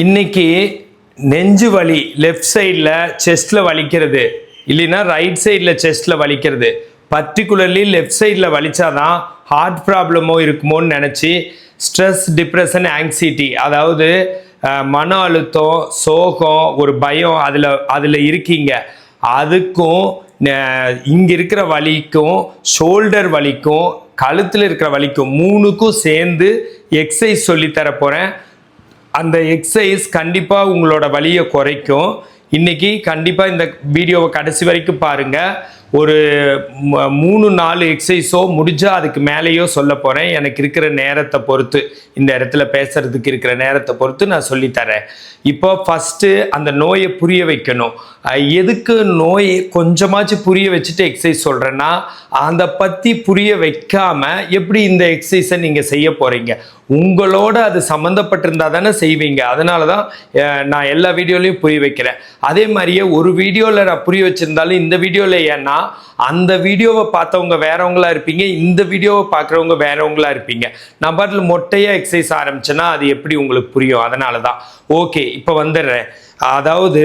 இன்னைக்கு நெஞ்சு வலி லெஃப்ட் சைடில் செஸ்ட்டில் வலிக்கிறது. இல்லைன்னா ரைட் சைடில் செஸ்ட்டில் வலிக்கிறது. பர்டிகுலர்லி லெஃப்ட் சைடில் வலிச்சாதான் ஹார்ட் ப்ராப்ளமோ இருக்குமோன்னு நினச்சி ஸ்ட்ரெஸ் டிப்ரெஷன் ஆங்ஸைட்டி அதாவது மன அழுத்தம் சோகம் ஒரு பயம் அதில் அதில் இருக்கீங்க. அதுக்கும் இங்கே இருக்கிற வலிக்கும் ஷோல்டர் வலிக்கும் கழுத்தில் இருக்கிற வலிக்கும் மூணுக்கும் சேர்ந்து எக்ஸசைஸ் சொல்லித்தர போகிறேன் அந்த எக்ஸசைஸ் கண்டிப்பாக உங்களோட வலியை குறைக்கும். இன்றைக்கி கண்டிப்பாக இந்த வீடியோவை கடைசி வரைக்கும் பாருங்கள் ஒரு மூணு நாலு எக்ஸசைஸோ முடிஞ்சால் அதுக்கு மேலேயோ சொல்ல போகிறேன் எனக்கு இருக்கிற நேரத்தை பொறுத்து இந்த இடத்துல பேசுகிறதுக்கு இருக்கிற நேரத்தை பொறுத்து நான் சொல்லித்தரேன் இப்போ ஃபஸ்ட்டு அந்த நோயை புரிய வைக்கணும். எதுக்கு நோய் கொஞ்சமாச்சும் புரிய வச்சுட்டு எக்ஸசைஸ் சொல்கிறேன்னா அதை பற்றி புரிய வைக்காமல் எப்படி இந்த எக்ஸசைஸை நீங்கள் செய்ய போகிறீங்க உங்களோட அது சம்மந்தப்பட்டிருந்தா தானே செய்வீங்க. அதனால தான் நான் எல்லா வீடியோலையும் புரிய வைக்கிறேன். அதே மாதிரியே ஒரு வீடியோவில் நான் புரிய வச்சுருந்தாலும் இந்த வீடியோவில் ஏன்னா அந்த வீடியோவை பார்த்தவங்க வேறவங்களா இருப்பீங்க இந்த வீடியோவை பார்க்குறவங்க வேறவங்களா இருப்பீங்க. நான் மொட்டையாக எக்ஸசைஸ் ஆரம்பிச்சேன்னா அது எப்படி உங்களுக்கு புரியும்? அதனால தான் ஓகே இப்போ வந்துடுறேன். அதாவது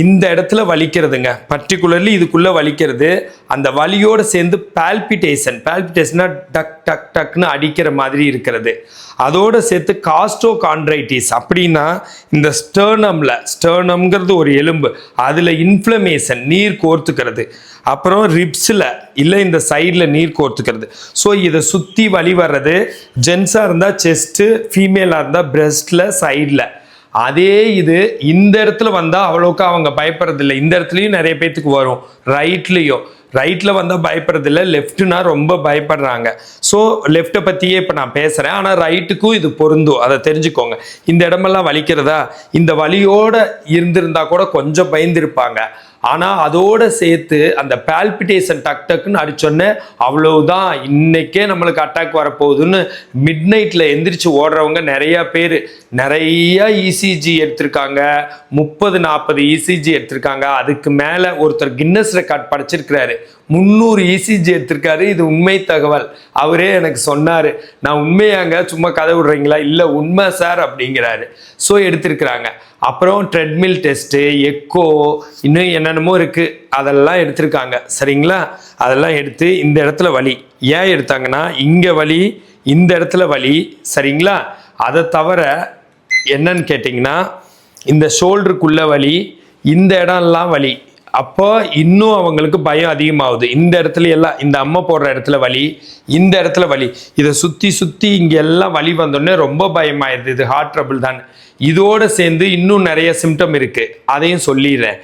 இந்த இடத்துல வலிக்கிறதுங்க. பர்டிகுலர்லி இதுக்குள்ளே வலிக்கிறது. அந்த வலியோடு சேர்ந்து பால்பிட்டேஷன் பால்பிட்டேஷனா டக் டக் டக்னு அடிக்கிற மாதிரி இருக்கிறது. அதோடு சேர்த்து காஸ்டோ கான்ட்ரைட்டிஸ் அப்படின்னா இந்த ஸ்டர்னமில் ஸ்டர்னம்ங்கிறது ஒரு எலும்பு. அதில் இன்ஃப்ளமேஷன் நீர் கோர்த்துக்கிறது. அப்புறம் ரிப்ஸில் இல்லை இந்த சைடில் நீர் கோர்த்துக்கிறது. ஸோ இதை சுற்றி வலி வர்றது ஜென்ஸாக இருந்தால் செஸ்ட்டு ஃபீமேலாக இருந்தால் பிரஸ்டில் சைடில் அதே இது இந்த இடத்துல வந்தால் அவ்வளோக்கா அவங்க பயப்படுறதில்ல. இந்த இடத்துலையும் நிறைய பேத்துக்கு வரும். ரைட்லேயும் ரைட்டில் வந்தால் பயப்படுறதில்ல. லெஃப்ட்னா ரொம்ப பயப்படுறாங்க. ஸோ லெஃப்ட்டை பற்றியே இப்போ நான் பேசுகிறேன் ஆனால் ரைட்டுக்கும் இது பொருந்தும். அதை தெரிஞ்சுக்கோங்க. இந்த இடமெல்லாம் வலிக்கிறதா? இந்த வழியோடு இருந்திருந்தா கூட கொஞ்சம் பயந்துருப்பாங்க. ஆனால் அதோட சேர்த்து அந்த பால்பிட்டேஷன் டக் டக்குன்னு அடிச்சோன்னே அவ்வளவுதான் இன்னைக்கே நம்மளுக்கு அட்டாக் வரப்போகுதுன்னு மிட் நைட்டில் எந்திரிச்சு ஓடுறவங்க நிறையா பேர். நிறைய இசிஜி எடுத்திருக்காங்க. முப்பது நாற்பது இசிஜி எடுத்திருக்காங்க. அதுக்கு மேலே ஒருத்தர் கின்னஸ் ரெக்கார்ட் படைச்சிருக்கிறாரு. முந்நூறு இசிஜி எடுத்திருக்காரு. இது உண்மை தகவல். அவரே எனக்கு சொன்னார். நான் உண்மையாங்க சும்மா கதை விடுறீங்களா? இல்லை உண்மை சார் அப்படிங்கிறாரு. ஸோ எடுத்திருக்கிறாங்க. அப்புறம் ட்ரெட்மில் டெஸ்ட்டு எக்கோ இன்னும் என்னென்னமோ இருக்குது அதெல்லாம் எடுத்திருக்காங்க. சரிங்களா? அதெல்லாம் எடுத்து இந்த இடத்துல வலி. ஏன் எடுத்தாங்கன்னா இங்கே வலி இந்த இடத்துல வலி. சரிங்களா? அதை தவிர என்னன்னு கேட்டிங்கன்னா இந்த ஷோல்டருக்குள்ள வலி இந்த இடம்லாம் வலி. அப்போ இன்னும் அவங்களுக்கு பயம் அதிகமாகுது. இந்த இடத்துல எல்லாம் இந்த அம்மா போடுற இடத்துல வலி இந்த இடத்துல வலி. இதை சுற்றி சுற்றி இங்கே எல்லாம் வலி வந்தோடனே ரொம்ப பயமாயிருது. இது ஹார்ட் ட்ரபிள் தான். இதோடு சேர்ந்து இன்னும் நிறைய சிம்டம் இருக்குது அதையும் சொல்லிடுறேன்.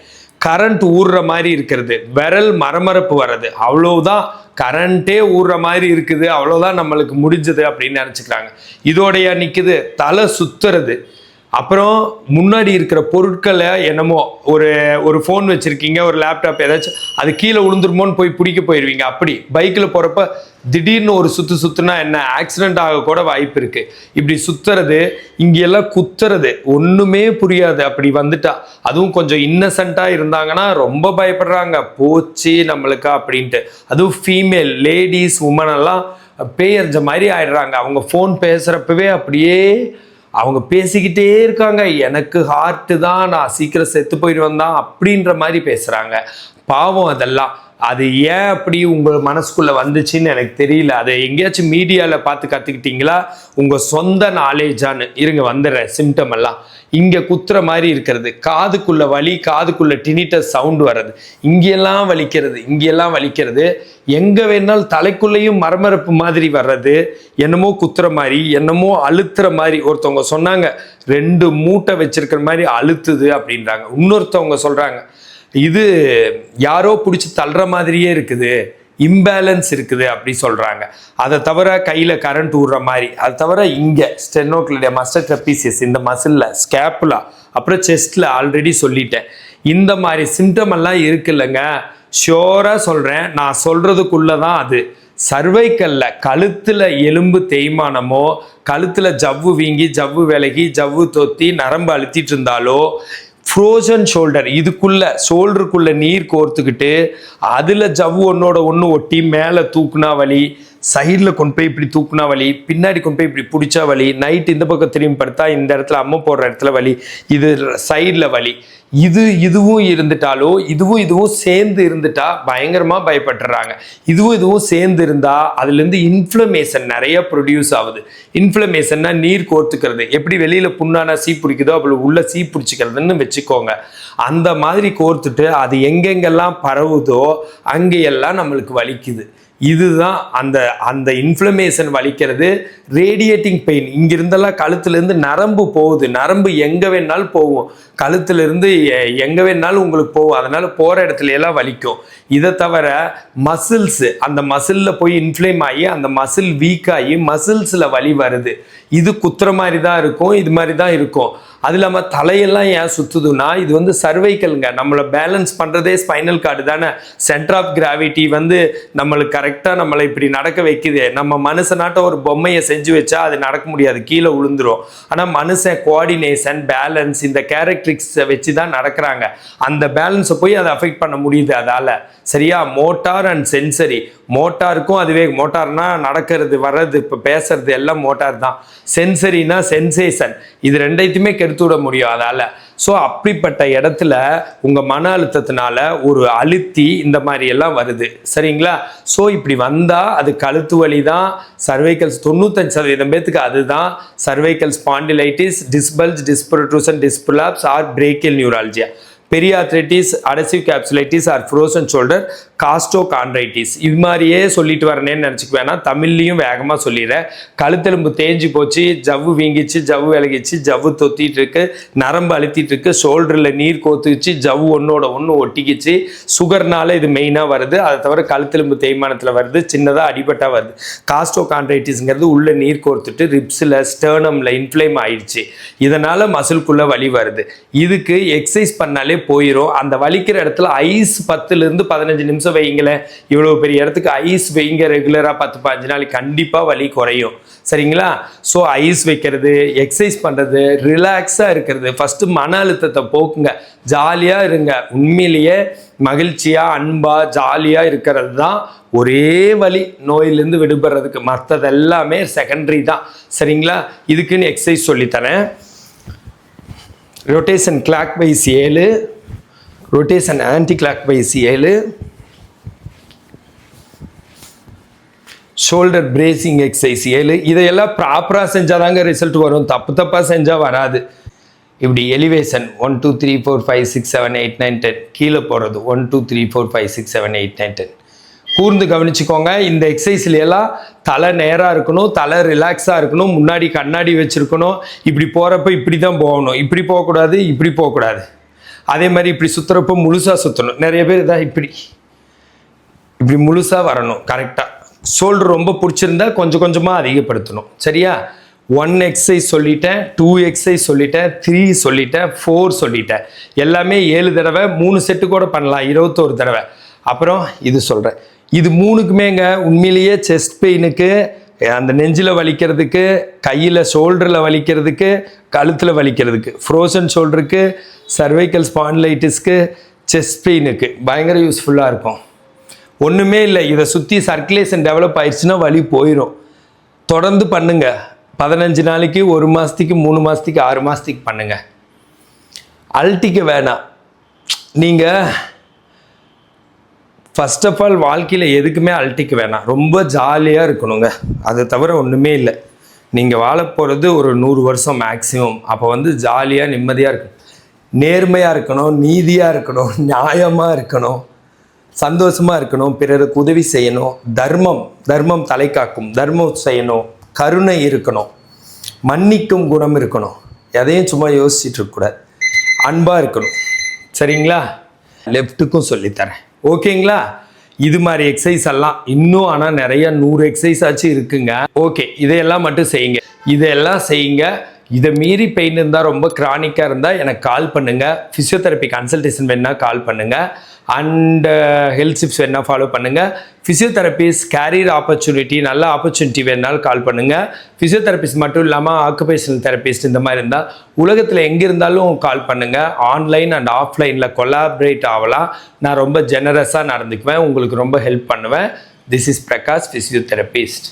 கரண்ட் ஊறுற மாதிரி இருக்கிறது. விரல் மரமரப்பு வர்றது. அவ்வளோதான் கரண்ட்டே ஊறுற மாதிரி இருக்குது. அவ்வளோதான் நம்மளுக்கு முடிஞ்சது அப்படின்னு நினச்சிக்கிறாங்க. இதோடைய நிற்குது தலை சுற்றுறது அப்புறம் முன்னாடி இருக்கிற பொருட்களை என்னமோ ஒரு ஒரு ஃபோன் வச்சுருக்கீங்க ஒரு லேப்டாப் ஏதாச்சும் அது கீழே விழுந்துருமோன்னு போய் பிடிக்க போயிடுவீங்க அப்படி. பைக்கில் போகிறப்ப திடீர்னு ஒரு சுற்று சுற்றுனா என்ன? ஆக்சிடென்ட் ஆக கூட வாய்ப்பு இருக்குது இப்படி சுற்றுறது இங்கெல்லாம் குத்துறது ஒன்றுமே புரியாது. அப்படி வந்துட்டா அதுவும் கொஞ்சம் இன்னசென்ட்டாக இருந்தாங்கன்னா ரொம்ப பயப்படுறாங்க. போச்சு நம்மளுக்கு அப்படின்ட்டு. அதுவும் ஃபீமேல் லேடிஸ் உமன் எல்லாம் பேயறிஞ்ச மாதிரி ஆயிடுறாங்க. அவங்க ஃபோன் பேசுகிறப்பவே அப்படியே அவங்க பேசிக்கிட்டே இருக்காங்க. எனக்கு ஹார்ட்டு தான் நான் சீக்கிரம் செத்து போயிடுவேன் தான் அப்படின்ற மாதிரி பேசுகிறாங்க பாவம் அதெல்லாம். அது ஏன் அப்படி உங்கள் மனசுக்குள்ளே வந்துச்சுன்னு எனக்கு தெரியல. அதை எங்கேயாச்சும் மீடியாவில் பார்த்து கற்றுக்கிட்டீங்களா உங்கள் சொந்த நாலேஜான்னு இருங்க வந்துடுறேன். சிம்டம் எல்லாம். இங்கே குத்துற மாதிரி இருக்கிறது. காதுக்குள்ள வலி காதுக்குள்ள டினிட்டஸ் சவுண்ட் வர்றது. இங்கெல்லாம் வலிக்கிறது இங்கெல்லாம் வலிக்கிறது. எங்கே வேணாலும் தலைக்குள்ளேயும் மரமரப்பு மாதிரி வர்றது. என்னமோ குத்துற மாதிரி என்னமோ அழுத்துற மாதிரி. ஒருத்தவங்க சொன்னாங்க ரெண்டு மூட்டை வச்சிருக்கிற மாதிரி அழுத்துது அப்படின்றாங்க. இன்னொருத்தவங்க சொல்கிறாங்க இது யாரோ பிடிச்சி தள்ளுற மாதிரியே இருக்குது. இம்பேலன்ஸ் இருக்குது அப்படி சொல்கிறாங்க அதை தவிர கையில் கரண்ட் விடுற மாதிரி அது தவிர இங்கே ஸ்டெனோக்ளிடைய மஸ்டர் ட்ரப்பீசியஸ் இந்த மசிலில் ஸ்கேப்புலா அப்புறம் செஸ்ட்டில் ஆல்ரெடி சொல்லிட்டேன். இந்த மாதிரி சிம்டம் எல்லாம் இருக்குல்லங்க ஷோராக சொல்கிறேன் நான் சொல்கிறதுக்குள்ளே தான் அது. சர்வைக்கல்ல கழுத்தில் எலும்பு தேய்மானமோ கழுத்தில் ஜவ்வு வீங்கி ஜவ்வு விலகி ஜவ்வு தொத்தி நரம்பு அழுத்திட்டு இருந்தாலோ ஃப்ரோசன் ஷோல்டர் இதுக்குள்ள ஷோல்டருக்குள்ள நீர் கோர்த்துக்கிட்டு அதில் ஜவ்வு ஒன்னோட ஒன்று ஒட்டி மேலே தூக்குனா வலி சைடில் கொண்டு போய் இப்படி தூக்குனா வலி பின்னாடி கொண்டு போய் இப்படி பிடிச்சா வலி நைட் இந்த பக்கம் திரும்பி படுத்தா இந்த இடத்துல அம்மா போடுற இடத்துல வலி இது சைடில் வலி. இது இதுவும் இருந்துட்டாலோ இதுவும் இதுவும் சேர்ந்து இருந்துட்டா பயங்கரமாக பயப்படுறாங்க இதுவும் இதுவும் சேர்ந்து இருந்தால் அதுலேருந்து இன்ஃப்ளமேஷன் நிறைய ப்ரொடியூஸ் ஆகுது. இன்ஃப்ளமேஷன்னா நீர் கோர்த்துக்கிறது. எப்படி வெளியில் புண்ணானா சீ பிடிக்குதோ அப்படி உள்ள சீ பிடிச்சிக்கிறதுன்னு வச்சுக்கோங்க. அந்த மாதிரி கோர்த்துட்டு அது எங்கெங்கெல்லாம் பரவுதோ அங்கேயெல்லாம் நம்மளுக்கு வலிக்குது. இதுதான் அந்த அந்த இன்ஃப்ளமேஷன் வலிக்கிறது ரேடியேட்டிங் பெயின் இங்கிருந்தெல்லாம் கழுத்துலேருந்து நரம்பு போகுது. நரம்பு எங்கே வேணாலும் போகும். கழுத்துலேருந்து எங்கே வேணாலும் உங்களுக்கு போகும். அதனால் போகிற இடத்துல எல்லாம் வலிக்கும். இதை தவிர மசில்ஸு அந்த மசிலில் போய் இன்ஃப்ளேம் ஆகி அந்த மசில் வீக் ஆகி மசில்ஸில் வலி வருது. இது குத்துற மாதிரி தான் இருக்கும். இது மாதிரி தான் இருக்கும். அது இல்லாமல் தலையெல்லாம் ஏன் சுற்றுதுன்னா இது வந்து சர்வைக்கலுங்க நம்மளை பேலன்ஸ் பண்ணுறதே ஸ்பைனல் கார்டு தானே. சென்டர் ஆஃப் கிராவிட்டி வந்து நம்மளுக்கு கரெக்ட் கரெக்டாக நம்மளை இப்படி நடக்க வைக்குது. நம்ம மனுஷனாட்ட ஒரு பொம்மையை செஞ்சு வச்சா அது நடக்க முடியாது. கீழே விழுந்துரும் ஆனால் மனுஷன் கோஆர்டினேஷன் பேலன்ஸ் இந்த கேரக்டரிக்ஸை வச்சு தான் நடக்கிறாங்க. அந்த பேலன்ஸை போய் அதை அஃபெக்ட் பண்ண முடியுது அதால். சரியா? மோட்டார் அண்ட் சென்சரி மோட்டாருக்கும் அதுவே மோட்டார்னா நடக்கிறது வர்றது இப்போ பேசுறது எல்லாம் மோட்டார் தான். சென்சரினா சென்சேஷன் இது ரெண்டைத்தையுமே கெடுத்து விட முடியும் அதால். ஸோ அப்படிப்பட்ட இடத்துல உங்கள் மன அழுத்தத்தினால ஒரு அழுத்தி இந்த மாதிரி எல்லாம் வருது. சரிங்களா? ஸோ இப்படி வந்தால் அது கழுத்து வலி தான் சர்வைக்கல்ஸ் தொண்ணூத்தஞ்சு சதவீதம் பேத்துக்கு அதுதான். Cervical spondylitis disc bulge disc protrusion disc prolapse or brachial neuralgia periarthritis adhesive capsulitis or frozen shoulder costochondritis இது மாதிரியே சொல்லிட்டு வரேன்னு நினச்சிக்க வேணாம். தமிழ்லையும் வேகமாக சொல்லிடுறேன். கழுத்தெலும்பு தேஞ்சு போச்சு ஜவ்வு வீங்கிச்சு ஜவ்வு விலகிச்சு ஜவ்வு தொத்திட்டு இருக்கு நரம்பு அழுத்திட்டு இருக்கு ஷோல்டரில் நீர் கோத்துக்குச்சு ஜவ்வு ஒன்றோட ஒன்று ஒட்டிக்கிச்சு. சுகர்னால இது மெயினாக வருது. அதை தவிர கழுத்தெலும்பு தேய்மானத்தில் வருது. சின்னதாக அடிபட்டா வருது. காஸ்டோ கான்ட்ரைட்டிஸ்ங்கிறது உள்ளே நீர் கோர்த்துட்டு ரிப்ஸில் ஸ்டேர்னமில் இன்ஃப்ளேம் ஆயிடுச்சு. இதனால் மசில்குள்ளே வலி வருது. இதுக்கு எக்ஸசைஸ் பண்ணாலே போயிடும் அந்த வலிக்கிற இடத்துல ஐஸ் பத்துலேருந்து பதினஞ்சு நிமிஷம் வைங்களேன் இவ்வளோ பெரிய இடத்துக்கு ஐஸ் வைங்க ரெகுலராக பத்து பதினஞ்சு நாளைக்கு கண்டிப்பாக வலி குறையும். சரிங்களா? ஸோ ஐஸ் வைக்கிறது எக்ஸசைஸ் பண்ணுறது ரிலாக்ஸாக இருக்கிறது. ஃபஸ்ட்டு மன அழுத்தத்தை போக்குங்க. ஜாலியாக இருங்க. உண்மையிலேயே மகிழ்ச்சியாக அன்பாக ஜாலியாக இருக்கிறது தான் ஒரே வழி நோயிலேருந்து விடுபடுறதுக்கு மற்றது எல்லாமே செகண்டரி தான். சரிங்களா? இதுக்குன்னு எக்ஸசைஸ் சொல்லித்தரேன். ரொட்டேஷன் கிளாக் வைஸ் ஏழு ரொட்டேஷன் ஆன்டி கிளாக் வைஸ் ஏழு ஷோல்டர் பிரேசிங் எக்ஸசைஸ் ஏழு இதையெல்லாம் ப்ராப்பராக செஞ்சால் தாங்க ரிசல்ட் வரும். தப்பு தப்பாக செஞ்சால் வராது. இப்படி elevation one two three four five six seven eight nine ten கீழே போகிறது one two three four five six seven eight nine ten கூர்ந்து கவனிச்சுக்கோங்க. இந்த எக்ஸசைஸ்ல எல்லாம் தலை நேராக இருக்கணும் தலை ரிலாக்ஸாக இருக்கணும் முன்னாடி கண்ணாடி வச்சுருக்கணும். இப்படி போகிறப்ப இப்படி தான் போகணும். இப்படி போகக்கூடாது இப்படி போகக்கூடாது. அதே மாதிரி இப்படி சுற்றுறப்ப முழுசாக சுற்றணும் நிறைய பேர் தான் இப்படி இப்படி முழுசாக வரணும் கரெக்டாக ஷோல்டர் ரொம்ப பிடிச்சிருந்தா கொஞ்சம் கொஞ்சமாக அதிகப்படுத்தணும். சரியா? ஒன் எக்ஸசைஸ் சொல்லிட்டேன் டூ எக்ஸசைஸ் சொல்லிட்டேன் த்ரீ சொல்லிட்டேன் ஃபோர் சொல்லிட்டேன். எல்லாமே ஏழு தடவை மூணு செட்டு கூட பண்ணலாம் இருபத்தோரு தடவை. அப்புறம் இது சொல்கிறேன் இது மூணுக்குமேங்க உண்மையிலேயே செஸ்ட் பெயினுக்கு அந்த நெஞ்சில் வலிக்கிறதுக்கு கையில் ஷோல்டரில் வலிக்கிறதுக்கு கழுத்தில் வலிக்கிறதுக்கு ஃப்ரோசன் ஷோல்டருக்கு சர்வைக்கல் ஸ்பான்லைட்டிஸ்க்கு செஸ்ட் பெயினுக்கு பயங்கர யூஸ்ஃபுல்லாக இருக்கும். ஒன்றுமே இல்லை. இதை சுற்றி சர்க்குலேஷன் டெவலப் ஆயிடுச்சுன்னா வலி போயிடும் தொடர்ந்து பண்ணுங்க. பதினஞ்சு நாளைக்கு ஒரு மாதத்துக்கு மூணு மாதத்துக்கு ஆறு மாதத்துக்கு பண்ணுங்கள் அல்ட்டிக்கு வேணாம். நீங்கள் ஃபர்ஸ்ட் ஆஃப் ஆல் வாழ்க்கையில் எதுக்குமே அல்ட்டிக்க வேணாம். ரொம்ப ஜாலியாக இருக்கணுங்க. அது தவிர ஒன்றுமே இல்லை. நீங்கள் வாழ போகிறது ஒரு நூறு வருஷம் மேக்ஸிமம் அப்போ வந்து ஜாலியாக நிம்மதியாக இருக்கணும் நேர்மையாக இருக்கணும் நீதியாக இருக்கணும் நியாயமாக இருக்கணும் சந்தோஷமாக இருக்கணும் பிறருக்கு உதவி செய்யணும் தர்மம் தர்மம் தலை காக்கும் தர்மம் செய்யணும் கருணை இருக்கணும் மன்னிக்கும் குணம் இருக்கணும். எதையும் சும்மா யோசிச்சுட்டு இருக்கக்கூடாது அன்பாக இருக்கணும். சரிங்களா? லெஃப்ட்டுக்கும் சொல்லித்தரேன். ஓகேங்களா? இது மாதிரி எக்ஸசைஸ் எல்லாம் இன்னும் ஆனால் நிறைய நூறு எக்ஸசைஸ் ஆச்சு இருக்குங்க. ஓகே இதையெல்லாம் மட்டும் செய்யுங்க. இதையெல்லாம் செய்யுங்க. இதை மீறி பெயின் இருந்தால் ரொம்ப கிரானிக்காக இருந்தால் எனக்கு கால் பண்ணுங்கள் ஃபிசியோதெரப்பி கன்சல்டேஷன் வேணுன்னா கால் பண்ணுங்கள் அண்ட் ஹெல்த் டிப்ஸ் வேணால் ஃபாலோ பண்ணுங்கள் ஃபிசியோதெரபிஸ்ட் கேரியர் ஆப்பர்ச்சுனிட்டி நல்ல ஆப்பர்ச்சுனிட்டி வேணாலும் கால் பண்ணுங்கள் ஃபிசியோதெரபிஸ்ட் மட்டும் இல்லாமல் ஆக்குபேஷனல் தெரபிஸ்ட் இந்த மாதிரி இருந்தால் உலகத்தில் எங்கே இருந்தாலும் கால் பண்ணுங்கள் ஆன்லைன் அண்ட் ஆஃப்லைனில் கொலாபரேட் ஆகலாம் நான் ரொம்ப ஜெனரஸாக நடந்துக்குவேன். உங்களுக்கு ரொம்ப ஹெல்ப் பண்ணுவேன். This is Prakash physiotherapist